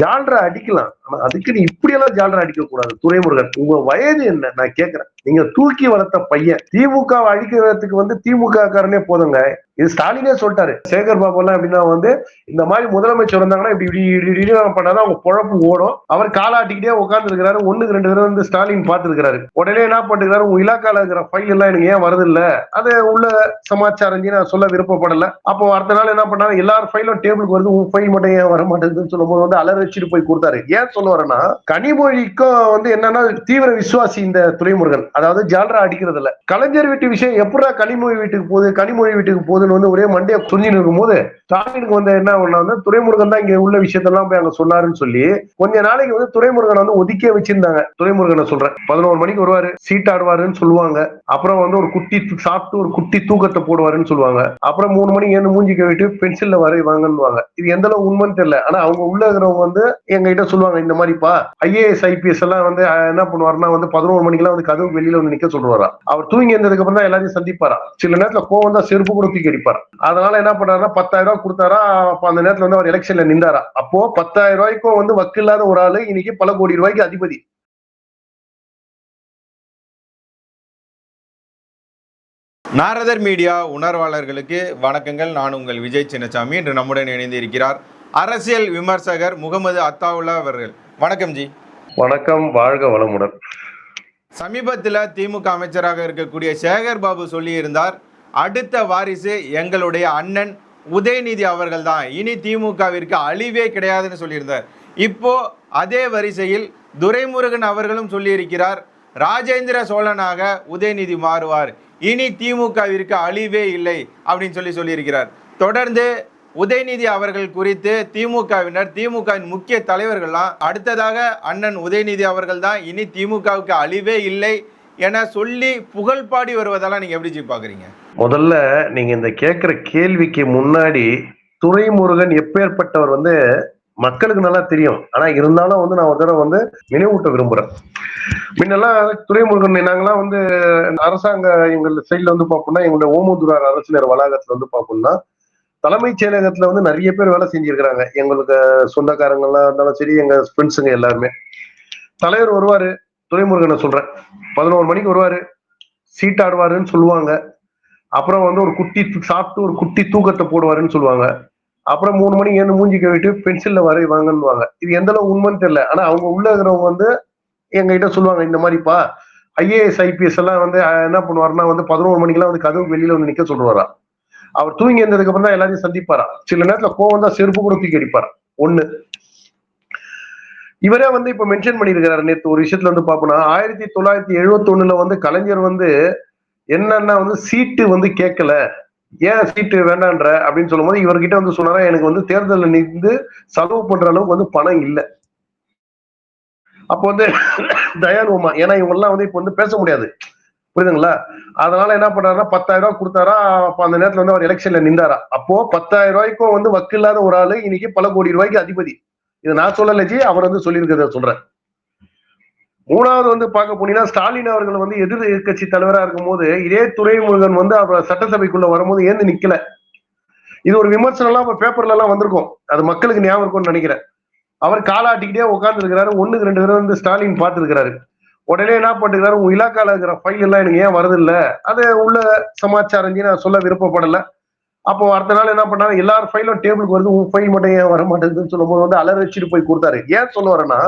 ஜால்ரா அடிக்கலாம். ஆனா அதுக்கு நீ இப்படியெல்லாம் ஜால்ரா அடிக்க கூடாது துரைமுருகன் உங்க வயது என்ன? நான் கேக்குறேன். நீங்க தூக்கி வளர்த்த பையன். திமுக அழிக்கிறதுக்கு வந்து திமுக காரனே போதுங்க. இது ஸ்டாலினே சொல்லிட்டாரு. சேகர் பாபு எல்லாம் எப்படின்னா வந்து இந்த மாதிரி முதலமைச்சர் வந்தாங்கன்னா இப்படி இப்படி இப்படி பண்ணாதான் அவங்க பொழப்பு ஓடும். அவர் காலாட்டிக்கிட்டே உட்கார்ந்து இருக்கிறாரு ஒண்ணுக்கு ரெண்டு பேரும் வந்து ஸ்டாலின் பார்த்துருக்காரு உடனே என்ன பண்ணிருக்காரு உங்க இலாக்கால இருக்கிற ஃபைல் எல்லாம் எனக்கு ஏன் வருது இல்ல அது உள்ள சமாச்சாரம் நான் சொல்ல விருப்பப்படல. அப்போ அடுத்த நாள் என்ன பண்ணாரு? எல்லாரும் ஃபைலும் டேபிளுக்கு வருது. உன் ஃபைல் மட்டும் ஏன் வர மாட்டேங்குதுன்னு சொல்லும் போது வந்து அலற வச்சுட்டு போய் கொடுத்தாரு. ஏன் சொல்ல வரேன்னா கனிமொழிக்கும் வந்து என்னன்னா தீவிர விசுவாசி இந்த துறைமுருகன் அதாவது ஜால்ரா அடிக்கிறது இல்ல கலைஞர் வீட்டு விஷயம் எப்படா கனிமொழி வீட்டுக்கு போகுது கனிமொழி வீட்டுக்கு போகுதுன்னு வந்து ஒரே மண்டையை சுஞ்சின்னு இருக்கும் போது ஸ்டாலினுக்கு வந்து என்ன ஒண்ணா வந்து தான் இங்க உள்ள விஷயத்தெல்லாம் போய் அங்க சொன்னாருன்னு சொல்லி கொஞ்ச நாளைக்கு வந்து துறைமுருகனை வந்து ஒதுக்கியே வச்சிருந்தாங்க. துறைமுருகனை சொல்றேன். பதினோரு மணிக்கு வருவாரு சீட்டாடுவாருன்னு சொல்லுவாங்க. அப்புறம் வந்து ஒரு குட்டி சாப்பிட்டு ஒரு குட்டி தூக்கத்தை போடுவாருன்னு சொல்லுவாங்க. அப்புறம் மூணு மணிக்கு ஏன்னு மூஞ்சி கவிட்டு பென்சில்ல வரைவாங்கன்னு இது எந்த அளவு உண்மைன்னு தெரியல. ஆனா அவங்க உள்ள இருக்கிறவங்க வந்து எங்க கிட்ட சொல்லுவாங்க இந்த மாதிரிப்பா ஐஏஎஸ் ஐபிஎஸ் எல்லாம் வந்து என்ன பண்ணுவாருன்னா வந்து பதினோரு மணிக்கெல்லாம் வந்து கதவு வெளியில வந்து நிக்க சொல்லுவாரா? அவர் தூங்கி இருந்ததுக்கு அப்புறம் தான் எல்லாரையும் சந்திப்பாரா? சில நேரத்துல கோவம் தான் செருப்பு கூட தூக்கி அடிப்பாரா. அதனால என்ன பண்ணாருன்னா பத்தாயிரம் ரூபாய் கொடுத்தாரா? அப்ப அந்த நேரத்துல வந்து அவர் எலெக்ஷன்ல நின்றாரா? அப்போ பத்தாயிரம் ரூபாய்க்கும் வந்து வக்கில்லாத ஒரு ஆளு இன்னைக்கு பல கோடி ரூபாய்க்கு அதிபதி. நாரதர் மீடியா உணர்வாளர்களுக்கு வணக்கங்கள். நான் உங்கள் விஜய் சின்னசாமி. இன்று நம்முடன் இணைந்து இருக்கிறார் அரசியல் விமர்சகர் முகமது அத்தாவுல்லா அவர்கள். வணக்கம் ஜி. வணக்கம். வாழ்க வளமுடன். சமீபத்தில் திமுக அமைச்சராக இருக்கக்கூடிய சேகர் பாபு சொல்லியிருந்தார் அடுத்த வாரிசு எங்களுடைய அண்ணன் உதயநிதி அவர்கள் தான் இனி திமுகவிற்கு அழிவே கிடையாதுன்னு சொல்லியிருந்தார். இப்போ அதே வரிசையில் துரைமுருகன் அவர்களும் சொல்லியிருக்கிறார் ராஜேந்திர சோழனாக உதயநிதி மாறுவார். இனி திமுகவிற்கு அழிவே இல்லை. அப்படின்னு சொல்லி சொல்லியிருக்கிறார். தொடர்ந்து உதயநிதி அவர்கள் குறித்து திமுகவினர் திமுகவின் முக்கிய தலைவர்கள்லாம் அடுத்ததாக அண்ணன் உதயநிதி அவர்கள் தான் இனி திமுகவுக்கு அழிவே இல்லை என சொல்லி புகழ் பாடி வருவதெல்லாம் நீங்க எப்படி பாக்குறீங்க? முதல்ல நீங்க இந்த கேட்கிற கேள்விக்கு முன்னாடி துரைமுருகன் எப்பேற்பட்டவர் வந்து மக்களுக்கு நல்லா தெரியும். ஆனா இருந்தாலும் வந்து நான் ஒரு தடவை வந்து நினைவூட்ட விரும்புறேன். முன்னெல்லாம் துரைமுருகன் நாங்களாம் வந்து அரசாங்க எங்க சைட்ல வந்து பார்ப்போம்னா எங்களுடைய ஓமதுரார் அரசினர் வளாகத்துல வந்து பார்ப்போம்னா தலைமைச் செயலகத்துல வந்து நிறைய பேர் வேலை செஞ்சிருக்கிறாங்க. எங்களுக்கு சொந்தக்காரங்க எல்லாம் இருந்தாலும் சரி எங்க ஃப்ரெண்ட்ஸுங்க எல்லாருமே. தலைவர் வருவாரு துரைமுருகனை சொல்றேன். பதினோரு மணிக்கு வருவாரு. சீட்டாடுவாருன்னு சொல்லுவாங்க. அப்புறம் வந்து ஒரு குட்டி சாப்பிட்டு ஒரு குட்டி தூக்கத்தை போடுவாருன்னு சொல்லுவாங்க. அப்புறம் மூணு மணிக்கு ஏந்து மூஞ்சி கவிட்டு பென்சில்ல வரைவாங்கன்னுவாங்க இது எந்த அளவு உண்மைன்னு தெரியல. ஆனா அவங்க உள்ள இருக்கிறவங்க வந்து எங்ககிட்ட சொல்லுவாங்க இந்த மாதிரிப்பா ஐஏஎஸ் ஐபிஎஸ் எல்லாம் வந்து என்ன பண்ணுவாருன்னா வந்து பதினோரு மணிக்கெல்லாம் வந்து கதவு வெளியில வந்து நிக்க சொல்லுவாரா அவர் தூங்கி இருந்ததுக்கு அப்புறம் தான் எல்லாரையும் சந்திப்பாரா சில நேரத்துல கோவம் தான் செருப்பு கூட தூக்கி அடிப்பாரா ஒண்ணு. இவரே வந்து இப்ப மென்ஷன் பண்ணியிருக்கிறாரு நேத்து ஒரு விஷயத்துல வந்து பாப்போம்னா ஆயிரத்தி தொள்ளாயிரத்தி எழுபத்தி ஒண்ணுல வந்து கலைஞர் வந்து என்னன்னா வந்து சீட்டு வந்து கேட்கல. ஏன் சீட்டு வேண்டான்ற அப்படின்னு சொல்லும்போது இவர்கிட்ட வந்து சொன்னாரா எனக்கு வந்து தேர்தலில் நின்று செலவு பண்ற அளவுக்கு வந்து பணம் இல்லை. அப்போ வந்து தயானுமா ஏன்னா இவங்கெல்லாம் வந்து இப்ப வந்து பேச முடியாது. புரியுதுங்களா? அதனால என்ன பண்ணாருன்னா பத்தாயிரம் ரூபாய் கொடுத்தாரா அப்ப அந்த நேரத்துல வந்து அவர் எலெக்ஷன்ல நின்றாரா? அப்போ பத்தாயிரம் ரூபாய்க்கும் வந்து வக்கில்லாத ஒரு ஆளு இன்னைக்கு பல கோடி ரூபாய்க்கு அதிபதி. இது நான் சொல்லல ஜி அவர் வந்து சொல்லியிருக்கிறத சொல்றேன். மூணாவது வந்து பார்க்க போனீங்கன்னா ஸ்டாலின் அவர்கள் வந்து எதிர் கட்சி தலைவரா இருக்கும்போது இதே துறைமுருகன் வந்து அவர் சட்டசபைக்குள்ள வரும்போது ஏந்து நிக்கல. இது ஒரு விமர்சனம் எல்லாம் பேப்பர்ல எல்லாம் வந்திருக்கும். அது மக்களுக்கு ஞாபகம் இருக்கும்னு நினைக்கிறேன். அவர் காலாட்டிக்கிட்டே உட்கார்ந்து இருக்கிறாரு ஒண்ணுக்கு ரெண்டு பேரும் வந்து ஸ்டாலின் பார்த்துருக்கிறாரு. உடனே என்ன பண்ணுறாரு உங்க இலாக்கால இருக்கிற ஃபைல் எல்லாம் எனக்கு ஏன் வருது அது உள்ள சமாச்சாரம் நான் சொல்ல விருப்பப்படல. அப்போ அடுத்த நாள் என்ன பண்ணாரு? எல்லார் ஃபைலும் டேபிளுக்கு வருது. உன் ஃபைல் மட்டும் ஏன் வர மாட்டேங்குதுன்னு சொல்லும்போது வந்து அலற வச்சுட்டு போய் கொடுத்தாரு. ஏன் சொல்ல வரேன்னா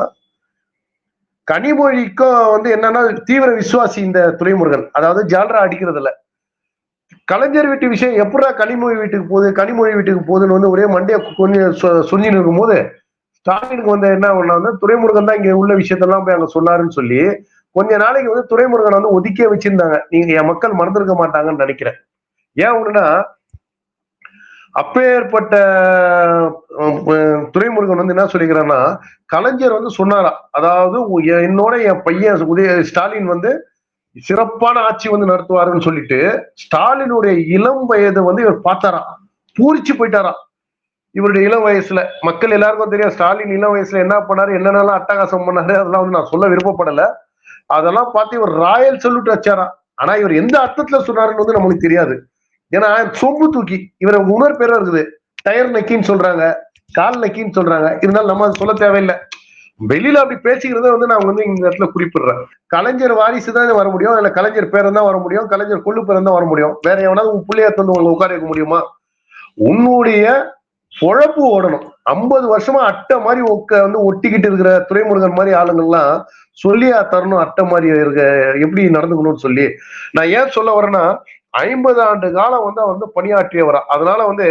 கனிமொழிக்கும் வந்து என்னன்னா தீவிர விசுவாசி இந்த துறைமுருகன் அதாவது ஜால்ரா அடிக்கிறது இல்ல கலைஞர் வீட்டு விஷயம் எப்படா கனிமொழி வீட்டுக்கு போகுது? கனிமொழி வீட்டுக்கு போகுதுன்னு வந்து ஒரே மண்டையை கொஞ்சம் சுஞ்சின்னு இருக்கும்போது ஸ்டாலினுக்கு வந்து என்ன ஒண்ணா வந்து தான் இங்க உள்ள விஷயத்தெல்லாம் போய் அங்க சொன்னாருன்னு சொல்லி கொஞ்ச நாளைக்கு வந்து துறைமுருகன் வந்து ஒதுக்கியே வச்சிருந்தாங்க. நீங்க என் மக்கள் மறந்துருக்க மாட்டாங்கன்னு நினைக்கிறேன். ஏன் ஒண்ணுன்னா அப்பேற்பட்ட துறைமுருகன் வந்து என்ன சொல்லிக்கிறான்னா கலைஞர் வந்து சொன்னாரா? அதாவது என்னோட என் பையன் உதய ஸ்டாலின் வந்து சிறப்பான ஆட்சி வந்து நடத்துவாருன்னு சொல்லிட்டு ஸ்டாலினுடைய இளம் வயதை வந்து இவர் பார்த்தாராம். பூரிச்சு போயிட்டாராம். இவருடைய இளம் வயசுல மக்கள் எல்லாருக்கும் தெரியும் ஸ்டாலின் இளம் வயசுல என்ன பண்ணாரு என்னென்னலாம் அட்டகாசம் பண்ணாரு அதெல்லாம் வந்து நான் சொல்ல விருப்பப்படல. அதெல்லாம் பார்த்து இவர் ராயல் சொல்லிட்டு வச்சாரா? ஆனா இவர் எந்த அர்த்தத்துல சொன்னாருன்னு வந்து நம்மளுக்கு தெரியாது. ஏன்னா சொம்பு தூக்கி இவரை உணர் பேரா இருக்குது. டயர் நக்கின்னு சொல்றாங்க கால் நக்கின்னு சொல்றாங்க. இருந்தாலும் நம்ம அதை சொல்ல தேவையில்லை. வெளியில அப்படி பேசிக்கிறத வந்து நான் வந்து இந்த இடத்துல குறிப்பிடுறேன். கலைஞர் வாரிசு தான் வர முடியும். இல்ல கலைஞர் பேரன் தான் வர முடியும். கலைஞர் கொள்ளு பேரன் தான் வர முடியும். வேற எவனாவது உன் பிள்ளைய தந்து உங்களை உட்கார வைக்க முடியுமா? உன்னுடைய பொழப்பு ஓடணும். ஐம்பது வருஷமா அட்டை மாதிரி ஒக்க வந்து ஒட்டிக்கிட்டு இருக்கிற துறைமுருகன் மாதிரி ஆளுங்கள்லாம் சொல்லி தரணும் அட்டை மாதிரி இருக்க எப்படி நடந்துக்கணும்னு சொல்லி. நான் ஏன் சொல்ல வரேன்னா ஐம்பது ஆண்டு காலம் வந்து அவர் வந்து பணியாற்றியவரா. அதனால வந்து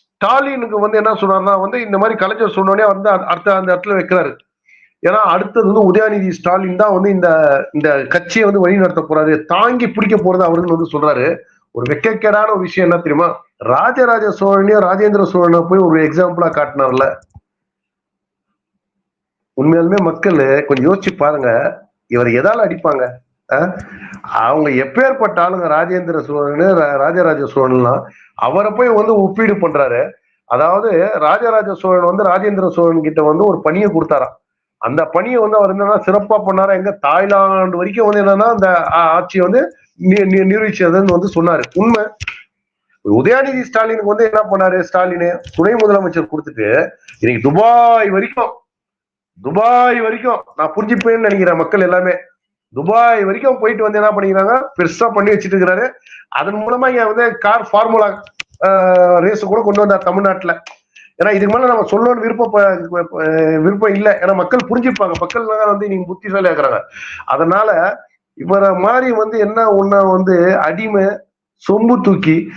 ஸ்டாலினுக்கு வந்து என்ன சொல்றாருன்னா வந்து இந்த மாதிரி கலைஞர் சொன்னோடனே வந்து அடுத்த அந்த இடத்துல வைக்கிறாரு. ஏன்னா அடுத்தது வந்து உதயநிதி ஸ்டாலின் தான் வந்து இந்த இந்த கட்சியை வந்து வழி நடத்த போறாரு. தாங்கி பிடிக்க போறது அவருன்னு வந்து சொல்றாரு. ஒரு வெக்கக்கேடான ஒரு விஷயம் என்ன தெரியுமா? ராஜராஜ சோழனையும் ராஜேந்திர சோழனை போய் ஒரு எக்ஸாம்பிளா காட்டினார்ல. உண்மையாலுமே மக்கள் கொஞ்சம் யோசிச்சு பாருங்க. இவர் எதால அடிப்பாங்க? அவங்க எப்பேற்பட்ட ஆளுங்க ராஜேந்திர சோழன் ரா- ராஜராஜ சோழன்லாம் அவரை போய் வந்து ஒப்பீடு பண்றாரு. அதாவது ராஜராஜ சோழன் வந்து ராஜேந்திர சோழன் கிட்ட வந்து ஒரு பணியை கொடுத்தாராம் அந்த பணியை வந்து அவர் என்னன்னா சிறப்பா பண்ணாரா? எங்க தாய்லாந்து வரைக்கும் வந்து என்னன்னா அந்த ஆ- ஆட்சியை வந்து நிரூபிச்சதுன்னு வந்து சொன்னாரு. உண்மை. உதயாநிதி ஸ்டாலினுக்கு வந்து என்ன பண்ணாரு? ஸ்டாலின் துணை முதலமைச்சர் கொடுத்துட்டு இன்னைக்கு துபாய் வரைக்கும் துபாய் வரைக்கும் நான் புரிஞ்சுப்பேன்னு நினைக்கிறேன் மக்கள் எல்லாமே. துபாய் வரைக்கும் போயிட்டு வந்து என்ன பண்ணிக்கிறாங்க? பெருசா பண்ணி வச்சுட்டு இருக்கிறாரு அதன் மூலமா இங்க வந்து கார் ஃபார்முலா ரேஸ் கூட கொண்டு வந்தார் தமிழ்நாட்டுல. ஏன்னா இதுக்கு மேல நம்ம சொல்லணும்னு விருப்பம் விருப்பம் இல்லை. ஏன்னா மக்கள் புரிஞ்சுப்பாங்க. மக்கள் வந்து நீங்க புத்திசாலி இருக்கிறாங்க. அதனால இவரை மாதிரி வந்து என்ன ஒன்னா வந்து அடிமை சொம்பு தூக்கி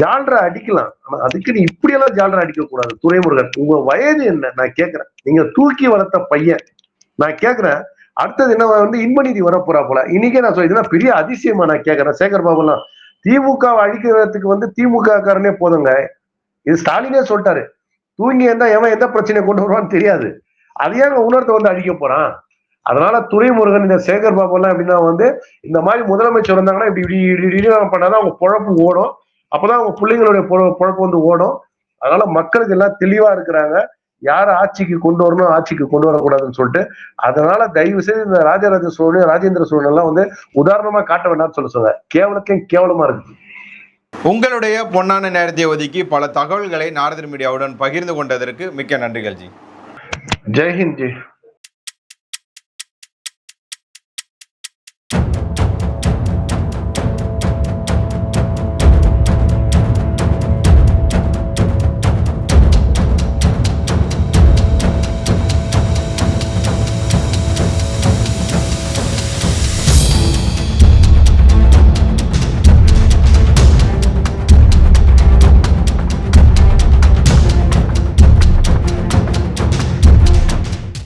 ஜால்ரா அடிக்கலாம். ஆனா அதுக்கு நீ இப்படி எல்லாம் ஜால்ரா அடிக்க கூடாது துறைமுருகன் உங்க வயது என்ன? நான் கேக்குறேன் நீங்க தூக்கி வளர்த்த பையன். நான் கேக்குறேன் அடுத்தது என்ன வந்து இன்பநீதி வரப்போறா போல. இன்னைக்கே நான் சொல்ல பெரிய அதிசயமா நான் கேக்குறேன் சேகர் பாபுலாம் திமுக வை அழிக்கிறதுக்கு வந்து திமுக காரனே போதுங்க. இது ஸ்டாலினே சொல்லிட்டாரு. தூங்கி இருந்தா எவன் எந்த பிரச்சனையை கொண்டு வருவான்னு தெரியாது. அதையே உணர்த்த வந்து அழிக்க போறான். அதனால துரைமுருகன் இந்த சேகர் பாபு எல்லாம் எப்படின்னா வந்து இந்த மாதிரி முதலமைச்சர் வந்தாங்கன்னா இப்படி இப்படி இப்படி இப்படி பண்ணாதான் அவங்க பொழப்பு ஓடும். அப்பதான் அவங்க பிள்ளைங்களுடைய பொழ- பொழப்பு வந்து ஓடும். அதனால மக்களுக்கு எல்லாம் தெளிவா இருக்கிறாங்க. யார் ஆட்சிக்கு கொண்டு வரணும் ஆட்சிக்கு கொண்டு வரக்கூடாதுன்னு சொல்லிட்டு அதனால தயவு செய்து இந்த ராஜராஜ சோழன் ராஜேந்திர சோழன் எல்லாம் வந்து உதாரணமா காட்ட வேண்டாம்னு சொல்ல சொல்லுங்க கேவலத்தையும் கேவலமா இருக்கு. உங்களுடைய பொன்னான நேரத்தை ஒதுக்கி பல தகவல்களை நாரதர் மீடியாவுடன் பகிர்ந்து கொண்டதற்கு மிக்க நன்றிகள் ஜி. ஜெய்ஹிந்த் ஜி.